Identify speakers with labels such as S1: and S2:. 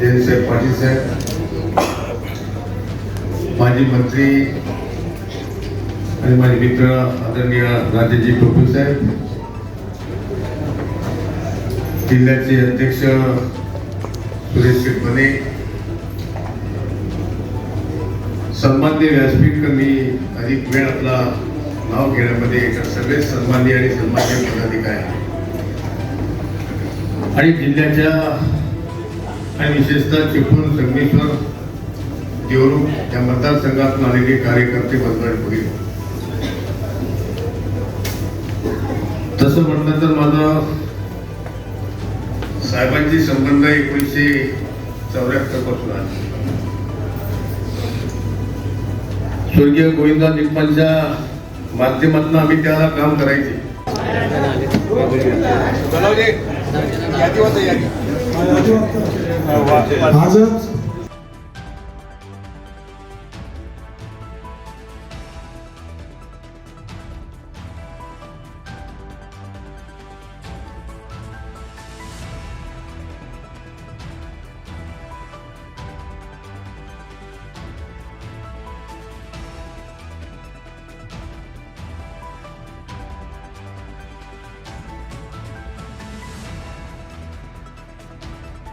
S1: जयंतसाहेब पाटील साहेब माजी मंत्री आणि माझे मित्र आदरणीय राजेजी टोपे साहेब जिल्ह्याचे अध्यक्ष सुरेश शेटमने सन्मान्य व्यासपीठ मी अधिक वेळ आपला नाव घेण्यामध्ये तर सगळे सन्मान्य आणि सन्मान्य पदाधिकारी. आणि जिल्ह्याच्या आणि विशेषतः चिपळूण संगमेश्वर देवरूख या मतदारसंघातून आलेले कार्यकर्ते बंधू तसं म्हटलं तर माझा साहेबांची संबंध एकोणीसशे चौऱ्याहत्तरपासून आहे. स्वर्गीय गोविंदा निप्पांच्या माध्यमातून आम्ही त्याला काम करायचे.
S2: आजच